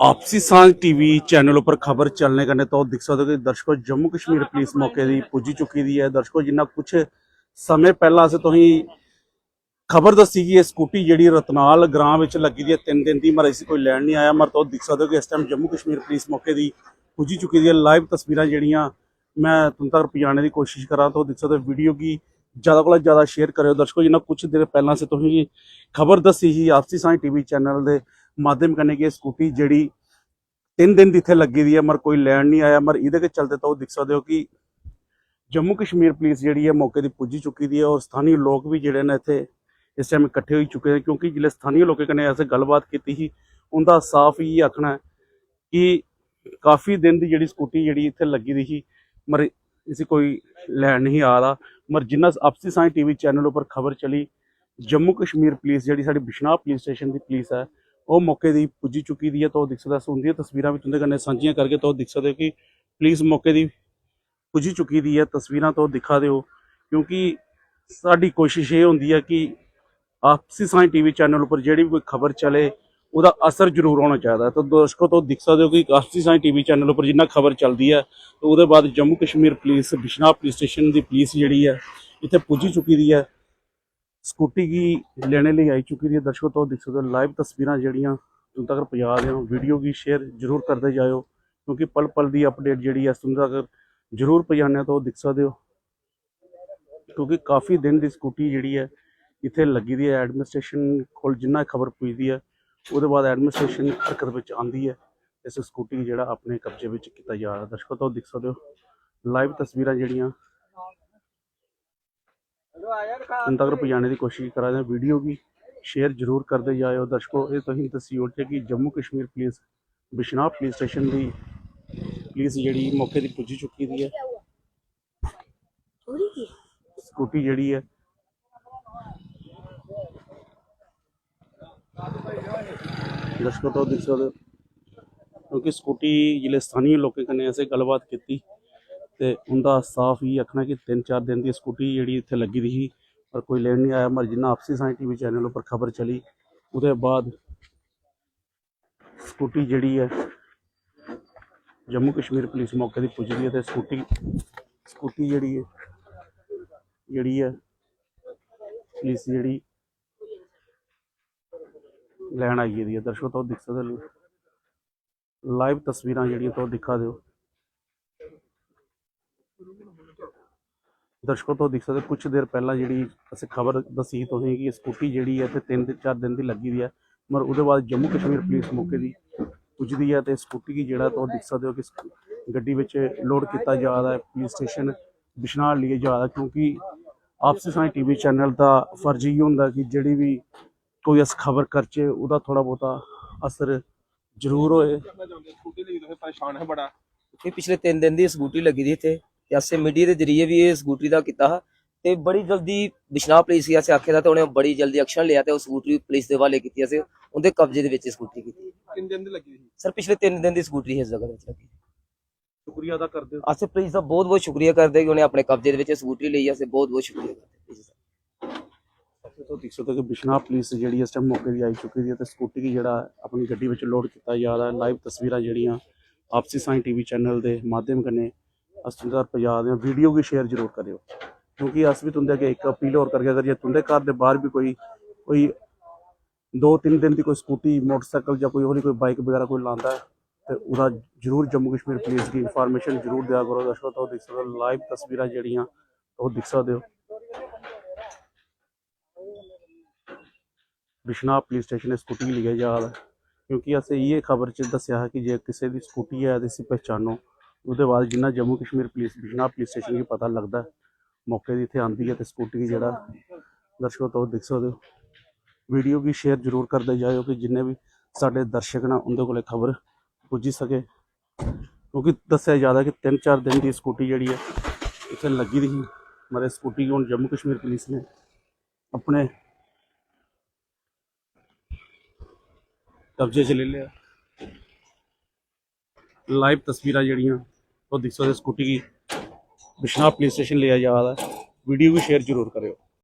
ਆਪਸੀ ਸਾਂਝ TV channel ਉੱਪਰ ਖਬਰ ਚੱਲਣੇ ਕਰਨੇ ਤੋਂ ਦਿਖ ਸਕਦੇ ਹੋ ਕਿ ਦਰਸ਼ਕੋ ਜੰਮੂ ਕਸ਼ਮੀਰ ਪੁਲਿਸ ਮੌਕੇ ਦੀ ਪੁੱਜੀ ਚੁੱਕੀ ਦੀ ਹੈ। ਦਰਸ਼ਕੋ, ਜਿੰਨਾ ਕੁਝ ਸਮੇਂ ਪਹਿਲਾਂ ਸੇ ਤੁਸੀਂ ਖਬਰ ਦੱਸੀ ਕਿ ਇਹ ਸਕੂਟੀ ਜਿਹੜੀ ਰਤਨਾਲ ਗ੍ਰਾਮ ਵਿੱਚ ਲੱਗੀ ਦੀ ਹੈ, ਤਿੰਨ ਦਿਨ ਦੀ ਮਰ ਅਸੀਂ ਕੋਈ ਲੈਣ ਨਹੀਂ ਆਇਆ ਮਰ ਤੋਂ ਦਿਖ ਸਕਦੇ ਹੋ ਕਿ ਇਸ ਟਾਈਮ ਜੰਮੂ ਕਸ਼ਮੀਰ ਪੁਲਿਸ ਮੌਕੇ ਦੀ ਪੁੱਜੀ ਚੁੱਕੀ ਦੀ ਹੈ। ਲਾਈਵ ਤਸਵੀਰਾਂ ਜਿਹੜੀਆਂ ਮੈਂ ਤੁਮ ਤੱਕ ਪਹੁੰਚਾਉਣ ਦੀ ਕੋਸ਼ਿਸ਼ ਕਰਾਂ ਤਾਂ ਦਿਖ ਸਕਦੇ ਵੀਡੀਓ ਕੀ ਜ਼ਿਆਦਾ ਕੋਲ ਜ਼ਿਆਦਾ ਸ਼ੇਅਰ ਕਰਿਓ। ਦਰਸ਼ਕੋ, ਜਿੰਨਾ ਕੁਝ ਦਿਨ ਪਹਿਲਾਂ ਸੇ ਤੁਸੀਂ ਖਬਰ ਦੱਸੀ ਸੀ, ਆਪਸੀ ਸਾਂਝ ਟੀਵੀ ਚੈਨਲ ਦੇ ਮਾਧਿਅਮ ਕਰਨੇ ਕਿ ਇਹ ਸਕੂਟੀ ਜਿਹੜੀ ਤਿੰਨ ਦਿਨ ਦੀ ਇੱਥੇ ਲੱਗੀ ਦੀ ਹੈ, ਮਰ ਕੋਈ ਲੈਣ ਨਹੀਂ ਆਇਆ, ਮਰ ਇਹਦੇ ਕੇ ਚਲਦੇ ਤਾਂ ਉਹ ਹੋ ਕਿ ਜੰਮੂ ਕਸ਼ਮੀਰ ਪੁਲਿਸ ਜਿਹੜੀ ਹੈ ਮੌਕੇ ਦੀ ਪੁੱਜੀ ਚੁੱਕੀ ਦੀ ਹੈ ਔਰ ਸਥਾਨੀ ਲੋਕ ਵੀ ਜਿਹੜੇ ਨੇ ਇੱਥੇ ਇਸ ਟਾਈਮ ਇਕੱਠੇ ਹੋਈ ਚੁੱਕੇ ਨੇ ਕਿਉਂਕਿ ਜਿਹੜੇ ਸਥਾਨੀ ਲੋਕਾਂ ਕਨੇ ਐਸੇ ਗੱਲਬਾਤ ਕੀਤੀ ਸੀ, ਉਹਦਾ ਸਾਫ਼ ਹੀ ਆਖਣਾ ਕਿ ਕਾਫੀ ਦਿਨ ਦੀ ਜਿਹੜੀ ਸਕੂਟੀ ਜਿਹੜੀ ਇੱਥੇ ਲੱਗੀ ਦੀ ਸੀ, ਮਰ ਇਸੇ ਕੋਈ ਲੈਣ ਨਹੀਂ ਆ ਰਹਾ, ਮਰ ਜਿੰਨਾ ਆਪਸੀ ਸਾਈ ਟੀਵੀ ਚੈਨਲ ਉੱਪਰ ਖਬਰ ਚਲੀ, ਜੰਮੂ ਕਸ਼ਮੀਰ ਪੁਲਿਸ ਜਿਹੜੀ ਸਾਡੀ ਬਿਸ਼ਨਾਹ ਪੁਲਿਸ ਸਟੇਸ਼ਨ ਦੀ ਪੁਲਿਸ ਹੈ ਉਹ ਮੌਕੇ ਦੀ ਪੁੱਜੀ ਚੁੱਕੀ ਦੀ ਹੈ ਤਾਂ ਉਹ ਦਿਖ ਸਕਦਾ ਸੁਣਦੀਆਂ ਤਸਵੀਰਾਂ ਵਿੱਚ ਉਹਦੇ ਕੰਨੇ ਸਾਂਝੀਆਂ ਕਰਕੇ ਤਾਂ ਉਹ ਦਿਖ ਸਕਦੇ ਹੋ ਕਿ ਪੁਲਿਸ ਮੌਕੇ ਦੀ ਪੁੱਜੀ ਚੁੱਕੀ ਦੀ ਹੈ, ਤਸਵੀਰਾਂ ਤੋਂ ਦਿਖਾ ਦਿਓ, ਕਿਉਂਕਿ ਸਾਡੀ ਕੋਸ਼ਿਸ਼ ਇਹ ਹੁੰਦੀ ਹੈ ਕਿ ਆਪਸੀ ਸਾਂਝ ਟੀਵੀ ਚੈਨਲ ਉੱਪਰ ਜਿਹੜੀ ਵੀ ਕੋਈ ਖਬਰ ਚਲੇ, ਉਹਦਾ ਅਸਰ ਜ਼ਰੂਰ ਹੋਣਾ ਚਾਹੀਦਾ ਹੈ। ਤਾਂ ਦਰਸ਼ਕੋ ਤੋਂ ਦਿਖ ਸਕਦੇ ਹੋ ਕਿ ਆਪਸੀ ਸਾਂਝ ਟੀਵੀ ਚੈਨਲ ਉੱਪਰ ਜਿੰਨਾ ਖਬਰ ਚੱਲਦੀ ਹੈ, ਤਾਂ ਉਹਦੇ ਬਾਅਦ Jammu Kashmir police, Bishnah police station ਦੀ ਪੁਲਿਸ ਜਿਹੜੀ ਹੈ, ਇੱਥੇ ਪੁੱਜੀ ਚੁੱਕੀ ਦੀ ਹੈ। ਸਕੂਟੀ ਕੀ ਲੈਣੇ ਲਈ ਆਈ ਚੁੱਕੀ ਦੀ ਹੈ। ਦਰਸ਼ਕੋ ਤੋਂ ਦਿਖ ਸਕਦੇ ਹੋ ਲਾਈਵ ਤਸਵੀਰਾਂ ਜਿਹੜੀਆਂ ਤੁਮ ਤੱਕ ਪਹੁੰਚਾ ਰਹੇ ਹਾਂ। ਵੀਡੀਓ ਵੀ ਸ਼ੇਅਰ ਜ਼ਰੂਰ ਕਰਦੇ ਜਾਇਓ, ਕਿਉਂਕਿ ਪਲ ਪਲ ਦੀ ਅਪਡੇਟ ਜਿਹੜੀ ਹੈ ਤੁਮ ਤੱਕ ਜ਼ਰੂਰ ਪਹੁੰਚਾਉਂਦੇ ਤਾਂ ਉਹ ਦਿਖ ਸਕਦੇ ਹੋ। ਕਿਉਂਕਿ ਕਾਫੀ ਦਿਨ ਦੀ ਸਕੂਟੀ ਜਿਹੜੀ ਹੈ, ਇੱਥੇ ਲੱਗੀ ਦੀ ਹੈ। ਐਡਮਿਨਿਸਟ੍ਰੇਸ਼ਨ ਕੋਲ ਜਿੰਨਾ ਖਬਰ ਪੁੱਜਦੀ ਹੈ, ਉਹਦੇ ਬਾਅਦ ਐਡਮਿਨਿਸਟ੍ਰੇਸ਼ਨ ਹਰਕਤ ਵਿੱਚ ਆਂਦੀ ਹੈ। ਇਸ ਸਕੂਟੀ ਜਿਹੜਾ ਆਪਣੇ ਕਬਜ਼ੇ ਵਿੱਚ ਕੀਤਾ ਜਾ ਰਿਹਾ। ਦਰਸ਼ਕੋ ਤੋਂ ਦਿਖ ਸਕਦੇ ਹੋ ਲਾਈਵ ਤਸਵੀਰਾਂ ਜਿਹੜੀਆਂ ਤੁਮ ਤੱਕ ਪਹੁੰਚਾਉਣ ਦੀ ਕੋਸ਼ਿਸ਼ ਕਰਾ ਹਾਂ ਵੀਡੀਓ ਵੀ ਸ਼ੇਅਰ ਜ਼ਰੂਰ ਕਰਦੇ ਜਾਇਓ। ਦਰਸ਼ਕੋ ਇਹ ਤੁਸੀਂ ਦੱਸਿਓ ਕਿ ਕਿ Jammu Kashmir police Bishnah police station ਦੀ ਪੁਲਿਸ ਜਿਹੜੀ ਮੌਕੇ ਦੀ ਪੁੱਜੀ ਚੁੱਕੀ ਦੀ ਹੈ। ਸਕੂਟੀ ਜਿਹੜੀ ਹੈ। ਦਰਸ਼ਕੋ ਤੋਂ ਹੋ ਕਿਉਂਕਿ ਸਕੂਟੀ ਜਿਹੜੇ ਸਥਾਨੀ ਲੋਕਾਂ ਕਨੇ ਐਸੇ ਗੱਲਬਾਤ ਕੀਤੀ। ਤੇ ਉਹਦਾ ਸਾਫ਼ ਹੀ ਆਖਣਾ ਕਿ 3-4 ਦਿਨ ਦੀ ਸਕੂਟੀ ਜਿਹੜੀ ਇੱਥੇ ਲੱਗੀ ਦੀ ਸੀ ਪਰ ਕੋਈ ਲੈਣ ਨਹੀਂ ਆਇਆ। ਮਰ ਜਿੰਨਾ ਆਪਸੀ ਸਾਇੰਸ ਟੀਵੀ ਚੈਨਲ ਉੱਪਰ ਖਬਰ ਚਲੀ, ਉਹਦੇ ਬਾਅਦ ਸਕੂਟੀ ਜਿਹੜੀ ਹੈ ਜੰਮੂ ਕਸ਼ਮੀਰ ਪੁਲਿਸ ਮੌਕੇ ਦੀ ਪੁੱਜਦੀ ਹੈ ਤੇ ਸਕੂਟੀ ਸਕੂਟੀ ਜਿਹੜੀ ਹੈ ਜਿਹੜੀ ਹੈ, ਪੁਲਿਸ ਜਿਹੜੀ ਲੈਣ ਆਈ ਦੀ ਹੈ। ਦਰਸ਼ਕੋ ਤੋਂ ਦਿਖ ਸਕਦੇ ਲਾਈਵ ਤਸਵੀਰਾਂ ਜਿਹੜੀਆਂ ਤੋਂ ਦਿਖਾ ਦਿਓ। ਦਰਸ਼ਕੋ ਤੋਂ ਦਿਖ ਸਕਦੇ ਕੁਝ ਦੇਰ ਪਹਿਲਾਂ ਜਿਹੜੀ ਅਸੀਂ ਖਬਰ ਦੱਸੀ ਤੁਸੀਂ ਕਿ ਇਹ ਸਕੂਟੀ ਜਿਹੜੀ ਹੈ ਤੇ 3 ਤੇ 4 ਦਿਨ ਦੀ ਲੱਗੀ ਦੀ ਹੈ ਮਰ ਉਹਦੇ ਬਾਅਦ ਜੰਮੂ ਕਸ਼ਮੀਰ ਪੁਲਿਸ ਮੌਕੇ ਦੀ ਪੁੱਜਦੀ ਹੈ ਤੇ ਸਕੂਟੀ ਕੀ ਜਿਹੜਾ ਤੋਂ ਦਿਖ ਸਕਦੇ ਹੋ ਕਿ ਗੱਡੀ ਵਿੱਚ ਲੋਡ ਕੀਤਾ ਜਾ ਰਿਹਾ ਹੈ ਪੁਲਿਸ ਸਟੇਸ਼ਨ ਬਿਸ਼ਨਾਹ ਲਈ ਜਾ ਰਿਹਾ ਕਿਉਂਕਿ ਆਪਸੀ ਸਾਂਝ ਟੀਵੀ ਚੈਨਲ ਦਾ ਫਰਜ਼ ਹੀ ਹੁੰਦਾ ਕਿ ਜਿਹੜੀ ਵੀ ਕੋਈ ਅਸ ਖਬਰ ਕਰਚੇ ਉਹਦਾ ਥੋੜਾ ਬਹੁਤਾ ਅਸਰ ਜ਼ਰੂਰ ਹੋਏ। ਸਕੂਟੀ ਲਈ ਤਾਂ ਪਰੇਸ਼ਾਨ ਹੈ ਬੜਾ। ਇਹ ਪਿਛਲੇ 3 ਦਿਨ ਦੀ ਸਕੂਟੀ ਲੱਗੀ ਦੀ ਇੱਥੇ। ਤੇ ਅਸੇ ਮੀਡੀਆ ਦੇ ਜਰੀਏ ਵੀ ਇਹ ਸਕੂਟਰੀ ਦਾ ਕੀਤਾ ਤੇ ਬੜੀ ਜਲਦੀ ਬਿਸ਼ਨਾ ਪੁਲਿਸ ਗਿਆ ਸੇ ਆਖਿਆ ਦਾ ਤੇ ਉਹਨੇ ਬੜੀ ਜਲਦੀ ਐਕਸ਼ਨ ਲਿਆ ਤੇ ਉਹ ਸਕੂਟਰੀ ਪੁਲਿਸ ਦੇ ਹਵਾਲੇ ਕੀਤੀ ਅਸੀਂ ਉਹਦੇ ਕਬਜ਼ੇ ਦੇ ਵਿੱਚ ਸਕੂਟਰੀ ਕੀਤੀ। ਤਿੰਨ ਦਿਨ ਦੀ ਲੱਗੀ ਸੀ? ਸਰ ਪਿਛਲੇ 3 ਦਿਨ ਦੀ ਸਕੂਟਰੀ ਹੈ ਇਸ ਜਗ੍ਹਾ ਵਿੱਚ ਲੱਗੀ। ਸ਼ੁਕਰੀਆ ਅਦਾ ਕਰਦੇ ਹੋ। ਅਸੀਂ ਪੁਲਿਸ ਦਾ ਬਹੁਤ ਬਹੁਤ ਸ਼ੁਕਰੀਆ ਕਰਦੇ ਕਿ ਉਹਨੇ ਆਪਣੇ ਕਬਜ਼ੇ ਦੇ ਵਿੱਚ ਇਹ ਸਕੂਟਰੀ ਲਈ ਅਸੀਂ ਬਹੁਤ ਬਹੁਤ ਸ਼ੁਕਰੀਆ ਕਰਦੇ ਤੋਂ ਦੇਖ ਸਕਦੇ ਹੋ ਕਿ ਬਿਸ਼ਨਾਹ ਪੁਲਿਸ ਜਿਹੜੀ ਇਸ ਟਾਈਮ ਮੌਕੇ ਦੀ ਆਈ ਚੁੱਕੀ ਦੀ ਹੈ ਤੇ ਸਕੂਟੀ ਕੀ ਜਿਹੜਾ ਆਪਣੀ ਗੱਡੀ ਵਿੱਚ ਲੋਡ ਕੀਤਾ ਜਾ ਰਿਹਾ ਹੈ ਲਾਈਵ ਤਸਵੀਰਾਂ ਜਿਹੜੀਆਂ ਆਪਸੀ ਸਾਈਂ ਟੀਵੀ ਚੈਨਲ ਦੇ ਮਾਧਿਅਮ ਕਨੇ ਅਸਤਿੰਦਰ ਪੰਜਾਬ ਦੇ ਵੀਡੀਓ ਵੀ ਸ਼ੇਅਰ ਜ਼ਰੂਰ ਕਰਿਓ ਕਿਉਂਕਿ ਅਸ ਵੀ ਤੁੰਦੇ ਅੱਗੇ ਇੱਕ ਅਪੀਲ ਹੋਰ ਕਰਕੇ ਅਗਰ ਜੇ ਤੁੰਦੇ ਘਰ ਦੇ ਬਾਹਰ ਵੀ ਕੋਈ ਕੋਈ ਦੋ ਤਿੰਨ ਦਿਨ ਦੀ ਕੋਈ ਸਕੂਟੀ ਮੋਟਰਸਾਈਕਲ ਜਾਂ ਕੋਈ ਹੋਰ ਕੋਈ ਬਾਈਕ ਵਗੈਰਾ ਕੋਈ ਲਾਂਦਾ ਹੈ ਤੇ ਉਹਦਾ ਜ਼ਰੂਰ ਜੰਮੂ ਕਸ਼ਮੀਰ ਪੁਲਿਸ ਦੀ ਇਨਫੋਰਮੇਸ਼ਨ ਜ਼ਰੂਰ ਦਿਆ ਕਰੋ ਦਰਸ਼ਕੋ ਤਾਂ ਉਹ ਦੇਖ ਸਕਦੇ ਲਾਈਵ ਤਸਵੀਰਾਂ ਜਿਹੜੀਆਂ ਉਹ ਦਿਖ ਸਕਦੇ ਹੋ ਬਿਸ਼ਨਾਹ ਪੁਲਿਸ ਸਟੇਸ਼ਨ ਸਕੂਟੀ ਲਿਆ ਜਾ ਰਿਹਾ ਕਿਉਂਕਿ ਅਸੀਂ ਇਹ ਖਬਰ ਚ ਦੱਸਿਆ ਹੈ ਕਿ ਜੇ ਕਿਸੇ ਦੀ ਸਕੂਟੀ ਹੈ ਤੇ ਅਸੀਂ ਪਹਿਚਾਨੋ ਉਹਦੇ ਬਾਅਦ ਜਿੰਨਾ Jammu Kashmir police Bishnah police station ਕੀ ਪਤਾ ਲੱਗਦਾ, ਮੌਕੇ ਦੀ ਇੱਥੇ ਆਂਦੀ ਹੈ ਤੇ ਸਕੂਟੀ ਜਿਹੜਾ, ਦਰਸ਼ਕੋ ਤੋਂ ਦੇਖ ਸਕਦੇ ਹੋ। ਵੀਡੀਓ ਵੀ ਸ਼ੇਅਰ ਜ਼ਰੂਰ ਕਰਦੇ ਜਾਇਓ ਕਿ ਜਿੰਨੇ ਵੀ ਸਾਡੇ ਦਰਸ਼ਕ ਨਾ, ਉਹਦੇ ਕੋਲੇ ਖਬਰ ਪੁੱਜੀ ਸਕੇ। ਕਿਉਂਕਿ ਦੱਸਿਆ ਜਾਂਦਾ ਕਿ 3-4 ਦਿਨ ਦੀ ਸਕੂਟੀ ਜਿਹੜੀ ਹੈ, ਇੱਥੇ ਲੱਗੀ ਦੀ ਮਰੇ ਸਕੂਟੀ ਹੁਣ ਜੰਮੂ ਕਸ਼ਮੀਰ ਪੁਲਿਸ ਨੇ ਆਪਣੇ ਕਬਜ਼ੇ 'ਚ ਲੈ ਲਿਆ। ਲਾਈਵ ਤਸਵੀਰਾਂ ਜਿਹੜੀਆਂ, ਉਹ ਦਿਖ ਸਕਦੇ ਸਕੂਟੀ ਦੀ ਬਿਸ਼ਨਾਹ ਪੁਲਿਸ ਸਟੇਸ਼ਨ ਲਿਆ ਜਾ ਰਿਹਾ ਵੀਡੀਓ ਵੀ ਸ਼ੇਅਰ ਜ਼ਰੂਰ ਕਰਿਓ।